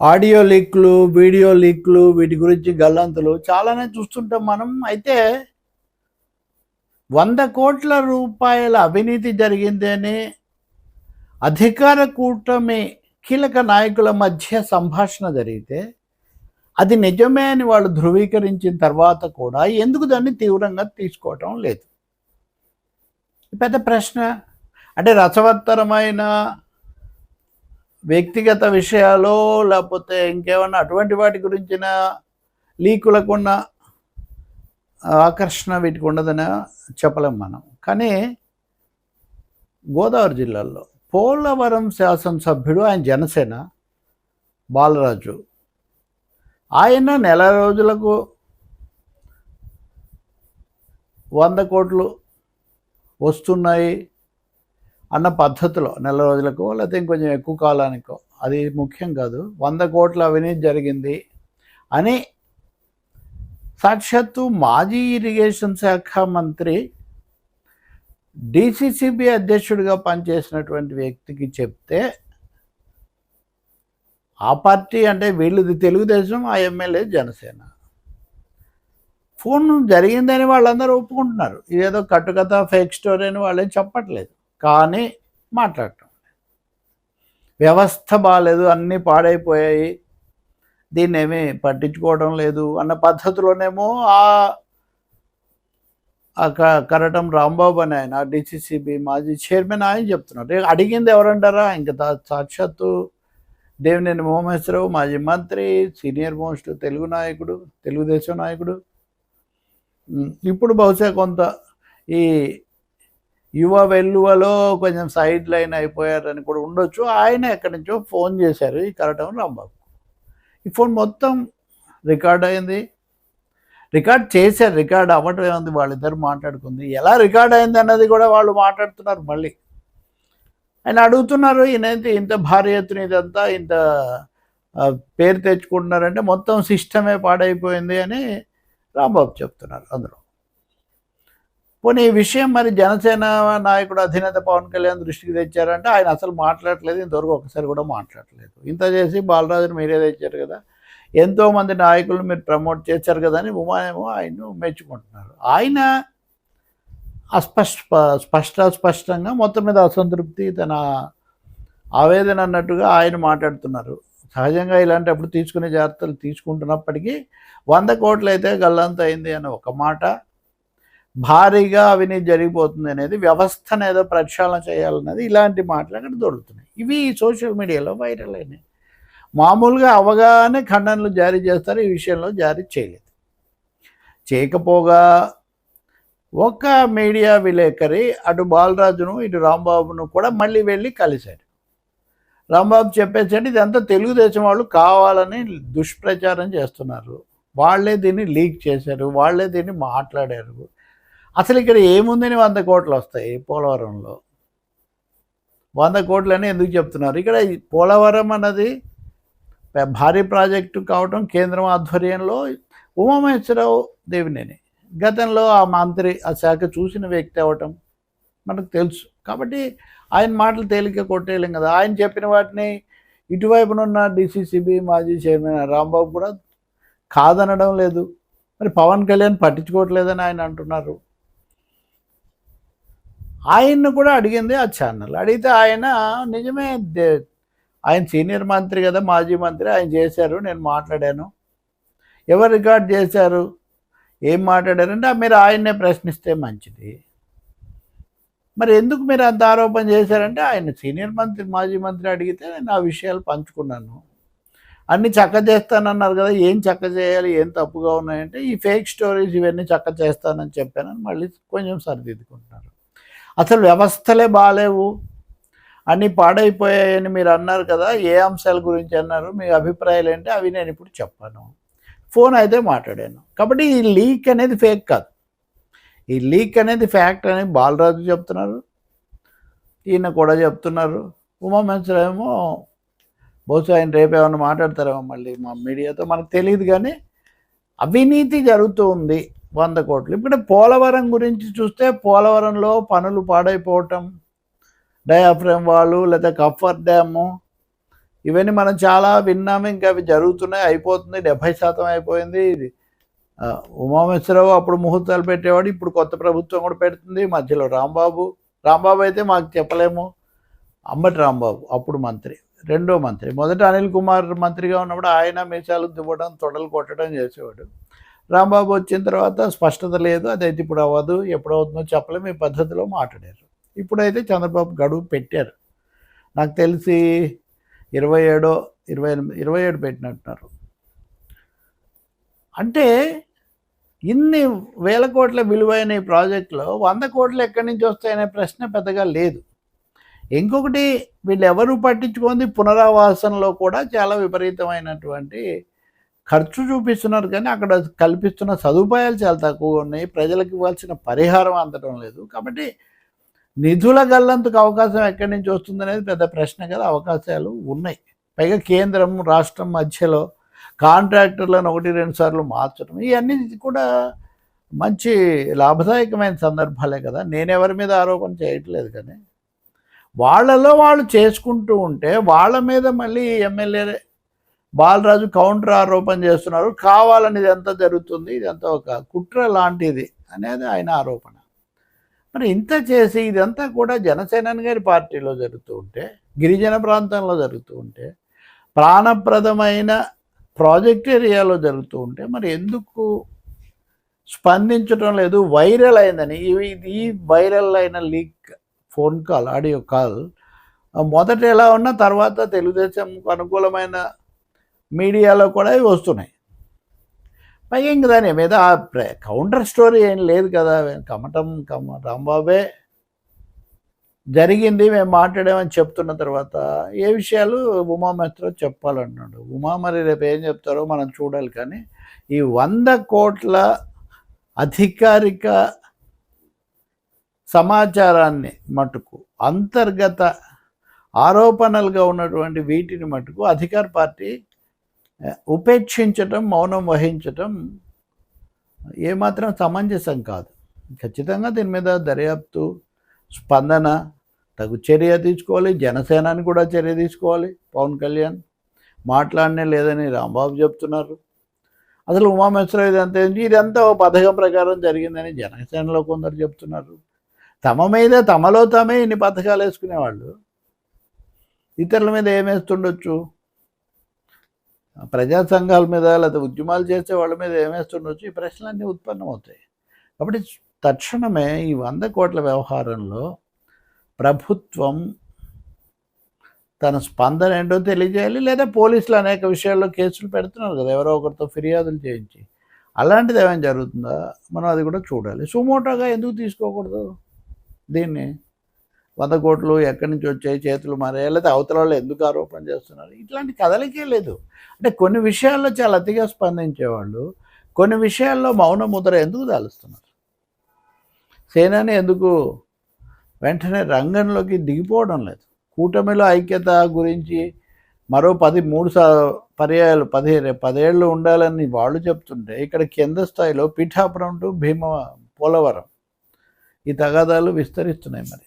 Audio లీక్లు video లీక్లు వీటి గురించి గల్లంతులు చాలానే చూస్తుంటాం మనం. అయితే వంద కోట్ల రూపాయల అవినీతి జరిగిందని అధికార కూటమి కీలక నాయకుల మధ్య సంభాషణ జరిగితే అది నిజమే అని వాళ్ళు ధృవీకరించిన తర్వాత కూడా ఎందుకు దాన్ని తీవ్రంగా తీసుకోవటం లేదు? పెద్ద ప్రశ్న. అంటే రసవత్తరమైన వ్యక్తిగత విషయాలు లేకపోతే ఇంకేమన్నా అటువంటి వాటి గురించిన లీకులకు ఉన్న ఆకర్షణ వీటికి ఉండదని చెప్పలేం మనం. కానీ గోదావరి జిల్లాలో పోలవరం శాసనసభ్యుడు ఆయన జనసేన బాలరాజు. ఆయన నెల రోజులకు వంద కోట్లు వస్తున్నాయి. అన్న పద్ధతిలో నెల రోజులకు లేకపోతే ఇంకొంచెం ఎక్కువ కాలానికో అది ముఖ్యం కాదు. వంద కోట్ల అవినీతి జరిగింది అని సాక్షాత్తు మాజీ ఇరిగేషన్ శాఖ మంత్రి డిసిసిబి అధ్యక్షుడిగా పనిచేసినటువంటి వ్యక్తికి చెప్తే ఆ పార్టీ అంటే వీళ్ళది తెలుగుదేశం ఆ ఎమ్మెల్యే జనసేన. ఫోన్ జరిగిందని వాళ్ళందరూ ఒప్పుకుంటున్నారు. ఇదేదో కట్టుకథ ఫేక్ స్టోరీ అని వాళ్ళేం చెప్పట్లేదు. కానీ మాట్లాడటం. వ్యవస్థ బాగాలేదు అన్నీ పాడైపోయాయి. దీన్ని ఏమీ పట్టించుకోవడం లేదు అన్న పద్ధతిలోనేమో ఆ క- కరటం రాంబాబు అని ఆయన డిసిసిబి మాజీ చైర్మన్ ఆయన చెప్తున్నారు. అడిగింది ఎవరంటారా? ఇంకా సాక్షాత్తు దేవినేని మోమేశ్వరరావు మాజీ మంత్రి సీనియర్ మోస్ట్ తెలుగు నాయకుడు తెలుగుదేశం నాయకుడు. ఇప్పుడు బహుశా కొంత ఈ యువ వెల్లువలో కొంచెం సైడ్ లైన్ అయిపోయారని కూడా ఉండొచ్చు. ఆయన ఎక్కడి నుంచో ఫోన్ చేశారు ఈ కరటం రాంబాబు. ఈ ఫోన్ మొత్తం రికార్డ్ అయింది. రికార్డ్ చేశారు. రికార్డ్ అవ్వటం ఏముంది? వాళ్ళిద్దరు మాట్లాడుకుంది. ఎలా రికార్డ్ అయింది అన్నది కూడా వాళ్ళు మాట్లాడుతున్నారు మళ్ళీ. ఆయన అడుగుతున్నారు ఈయనైతే ఇంత భారీ ఎత్తున ఇదంతా ఇంత పేరు తెచ్చుకుంటున్నారంటే మొత్తం సిస్టమే పాడైపోయింది అని రాంబాబు చెప్తున్నారు అందులో. పోనీ ఈ విషయం మరి జనసేన నాయకుడు అధినేత పవన్ కళ్యాణ్ దృష్టికి తెచ్చారంటే ఆయన అసలు మాట్లాడట్లేదు ఇంతవరకు ఒకసారి కూడా మాట్లాడలేదు. ఇంత చేసి బాలరాజుని మీరే తెచ్చారు కదా. ఎంతోమంది నాయకులను మీరు ప్రమోట్ చేశారు కదా అని ఉమాయమో ఆయన్ను మెచ్చుకుంటున్నారు. ఆయన అస్పష్ట స్పష్ట స్పష్టంగా మొత్తం మీద అసంతృప్తి తన ఆవేదన అన్నట్టుగా ఆయన మాట్లాడుతున్నారు. సహజంగా ఇలాంటప్పుడు తీసుకునే జాగ్రత్తలు తీసుకుంటున్నప్పటికీ వంద కోట్లు అయితే గల్లంత అయింది అని ఒక మాట. భారీగా అవినీతి జరిగిపోతుంది అనేది వ్యవస్థను ఏదో ప్రక్షాళన చేయాలన్నది ఇలాంటి మాటలు అక్కడ దొరుకుతున్నాయి. ఇవి సోషల్ మీడియాలో వైరల్ అయినాయి. మామూలుగా అవగానే ఖండనలు జారీ చేస్తారు ఈ విషయంలో జారీ చేయలేదు. చేయకపోగా ఒక మీడియా విలేకరి అటు బాలరాజును ఇటు రాంబాబును కూడా మళ్ళీ వెళ్ళి కలిశారు రాంబాబు చెప్పేసండి ఇదంతా తెలుగుదేశం వాళ్ళు కావాలని దుష్ప్రచారం చేస్తున్నారు. వాళ్ళే దీన్ని లీక్ చేశారు వాళ్ళే దీన్ని మాట్లాడారు. అసలు ఇక్కడ ఏముందని వంద కోట్లు వస్తాయి పోలవరంలో. వంద కోట్లని ఎందుకు చెప్తున్నారు? ఇక్కడ పోలవరం అన్నది భారీ ప్రాజెక్టు కావటం కేంద్రం ఆధ్వర్యంలో ఉమామహేశ్వరరావు దేవినేని. గతంలో ఆ మంత్రి ఆ శాఖ చూసిన వ్యక్తి అవ్వటం మనకు తెలుసు. కాబట్టి ఆయన మాటలు తేలిక కొట్టేయలేం కదా. ఆయన చెప్పిన వాటిని ఇటువైపునున్న డిసిసిబి మాజీ చైర్మన్ రాంబాబు కూడా కాదనడం లేదు. మరి పవన్ కళ్యాణ్ పట్టించుకోవట్లేదని ఆయన అంటున్నారు. ఆయన్ను కూడా అడిగింది ఆ ఛానల్. అడిగితే ఆయన నిజమే దే- ఆయన సీనియర్ మంత్రి కదా మాజీ మంత్రి ఆయన చేశారు నేను మాట్లాడాను. ఎవరు రికార్డ్ చేశారు? ఏం మాట్లాడారంటే "ఆ, మీరు ఆయన్నే ప్రశ్నిస్తే మంచిది. మరి ఎందుకు మీరు అంత ఆరోపణ చేశారంటే ఆయన సీనియర్ మంత్రి మాజీ మంత్రి అడిగితే నేను ఆ విషయాలు పంచుకున్నాను. అన్ని చక్క చేస్తానన్నారు కదా ఏం చక్క చేయాలి ఏం తప్పుగా ఉన్నాయంటే ఈ ఫేక్ స్టోరీస్ ఇవన్నీ చక్క చేస్తానని చెప్పానని మళ్ళీ కొంచెం సరిదిద్దుకుంటున్నారు. అసలు వ్యవస్థలే బాగాలేవు అన్నీ పాడైపోయాయని మీరు అన్నారు కదా ఏ అంశాల గురించి అన్నారు మీ అభిప్రాయాలు ఏంటి అవి నేను ఇప్పుడు చెప్పాను. ఫోన్ అయితే మాట్లాడాను. కాబట్టి ఈ లీక్ అనేది ఫేక్ కాదు. ఈ లీక్ అనేది ఫ్యాక్ట్ అని బాలరాజు చెప్తున్నారు ఈయన కూడా చెప్తున్నారు. ఉమామహేశ్వర ఏమో బహుశా ఆయన రేపు ఏమైనా మాట్లాడతారేమో మళ్ళీ మా మీడియాతో మనకు తెలియదు కానీ అవినీతి జరుగుతూ ఉంది. వంద కోట్లు. ఇప్పుడు పోలవరం గురించి చూస్తే పోలవరంలో పనులు పాడైపోవటం డయాఫ్రమ్ వాళ్ళు లేదా కఫర్ డ్యాము ఇవన్నీ మనం చాలా విన్నాము ఇంకా అవి జరుగుతున్నాయి అయిపోతుంది డెబ్భై శాతం అయిపోయింది. ఇది ఉమామేశ్వరరావు అప్పుడు ముహూర్తాలు పెట్టేవాడు ఇప్పుడు కొత్త ప్రభుత్వం కూడా పెడుతుంది మధ్యలో రాంబాబు. రాంబాబు అయితే మాకు చెప్పలేము. అంబటి రాంబాబు అప్పుడు మంత్రి రెండో మంత్రి. మొదట అనిల్ కుమార్ మంత్రిగా ఉన్నప్పుడు ఆయన మీసాలు దువ్వడం తొడలు కొట్టడం చేసేవాడు. రాంబాబు వచ్చిన తర్వాత స్పష్టత లేదు అదైతే ఇప్పుడు అవ్వదు ఎప్పుడు అవుతుందో చెప్పలేము ఈ పద్ధతిలో మాట్లాడారు. ఇప్పుడైతే చంద్రబాబు గడువు పెట్టారు. నాకు తెలిసి ఇరవై ఏడో ఇరవై ఎనిమిది ఇరవై ఏడు పెట్టినట్టున్నారు. అంటే ఇన్ని వేల కోట్ల విలువైన ఈ ప్రాజెక్టులో వంద కోట్లు ఎక్కడి నుంచి వస్తాయనే ప్రశ్న పెద్దగా లేదు. ఇంకొకటి వీళ్ళు ఎవరు పట్టించుకుంది పునరావాసంలో కూడా చాలా విపరీతమైనటువంటి ఖర్చు చూపిస్తున్నారు కానీ అక్కడ కల్పిస్తున్న సదుపాయాలు చాలా తక్కువగా ఉన్నాయి. ప్రజలకు ఇవ్వాల్సిన పరిహారం అందడం లేదు. కాబట్టి నిధుల గల్లంతకు అవకాశం ఎక్కడి నుంచి వస్తుందనేది పెద్ద ప్రశ్న కదా. అవకాశాలు ఉన్నాయి. పైగా కేంద్రం రాష్ట్రం మధ్యలో కాంట్రాక్టర్లను ఒకటి రెండు సార్లు మార్చడం ఇవన్నీ కూడా మంచి లాభదాయకమైన సందర్భాలే కదా. నేనెవరి మీద ఆరోపణ చేయట్లేదు కానీ వాళ్ళలో వాళ్ళు చేసుకుంటూ ఉంటే వాళ్ళ మీద మళ్ళీ ఎమ్మెల్యే బాలరాజు కౌంటర్ ఆరోపణ చేస్తున్నారు. కావాలని ఇదంతా జరుగుతుంది? ఇదంతా ఒక కుట్ర లాంటిది అనేది ఆయన ఆరోపణ. మరి ఇంత చేసి ఇదంతా కూడా జనసేన గారి పార్టీలో జరుగుతూ ఉంటే గిరిజన ప్రాంతంలో జరుగుతూ ఉంటే ప్రాణప్రదమైన ప్రాజెక్ట్ ఏరియాలో జరుగుతూ ఉంటే మరి ఎందుకు స్పందించడం లేదు? వైరల్ అయిందని. ఇవి ఈ వైరల్ అయిన leak phone call audio call మొదట ఎలా ఉన్నా తర్వాత తెలుగుదేశంకు అనుకూలమైన మీడియాలో కూడా ఇవి వస్తున్నాయి. పైగా ఇంక దాని మీద కౌంటర్ స్టోరీ ఏం లేదు కదా. కమటం కమ రాంబాబే జరిగింది మేము మాట్లాడామని చెప్తున్న తర్వాత ఏ విషయాలు ఉమామేశ్వర చెప్పాలన్నాడు. ఉమా మరి రేపు ఏం చెప్తారో మనం చూడాలి కానీ ఈ వంద కోట్ల అధికారిక సమాచారాన్ని మటుకు అంతర్గత ఆరోపణలుగా ఉన్నటువంటి వీటిని మటుకు అధికార పార్టీ ఉపేక్షించటం మౌనం వహించటం ఏమాత్రం సమంజసం కాదు. ఖచ్చితంగా దీని మీద దర్యాప్తు స్పందన తగు చర్య తీసుకోవాలి జనసేనాని కూడా చర్య తీసుకోవాలి పవన్ కళ్యాణ్. మాట్లాడనే లేదని రాంబాబు చెప్తున్నారు. అసలు ఉమామేశ్వర ఇదంతా ఏంటి? ఇదంతా ఓ పథకం ప్రకారం జరిగిందని జనసేనలో కొందరు చెప్తున్నారు. తమ మీద తమలో తామే ఇన్ని పథకాలు వేసుకునేవాళ్ళు. ఇతరుల మీద ఏమేస్తుండొచ్చు ప్రజా సంఘాల మీద లేదా ఉద్యమాలు చేసే వాళ్ళ మీద ఏమేస్తుండొచ్చు ఈ ప్రశ్నలన్నీ ఉత్పన్నమవుతాయి. కాబట్టి తక్షణమే ఈ వంద కోట్ల వ్యవహారంలో ప్రభుత్వం తన స్పందన ఏంటో తెలియజేయాలి లేదా పోలీసులు అనేక విషయాల్లో కేసులు పెడుతున్నారు కదా ఎవరో ఒకరితో ఫిర్యాదులు చేయించి. అలాంటిది ఏమైనా జరుగుతుందా? మనం అది కూడా చూడాలి. సుమోటోగా ఎందుకు తీసుకోకూడదు దీన్ని? వంద కోట్లు ఎక్కడి నుంచి వచ్చాయి చేతులు మారాయి లేకపోతే అవతల వాళ్ళు ఎందుకు ఆరోపణ చేస్తున్నారు? ఇట్లాంటి కదలికే లేదు. అంటే కొన్ని విషయాల్లో చాలా అతిగా స్పందించేవాళ్ళు కొన్ని విషయాల్లో మౌన ముద్ర ఎందుకు దాలుస్తున్నారు? సేనాని ఎందుకు వెంటనే రంగంలోకి దిగిపోవడం లేదు. కూటమిలో ఐక్యత గురించి మరో పది మూడు సా పర్యాయాలు పదిహేను పదేళ్ళు ఉండాలని వాళ్ళు చెప్తుంటే ఇక్కడ కింద స్థాయిలో పిఠాపురం టు భీమ పోలవరం ఈ తగాదాలు విస్తరిస్తున్నాయి మరి.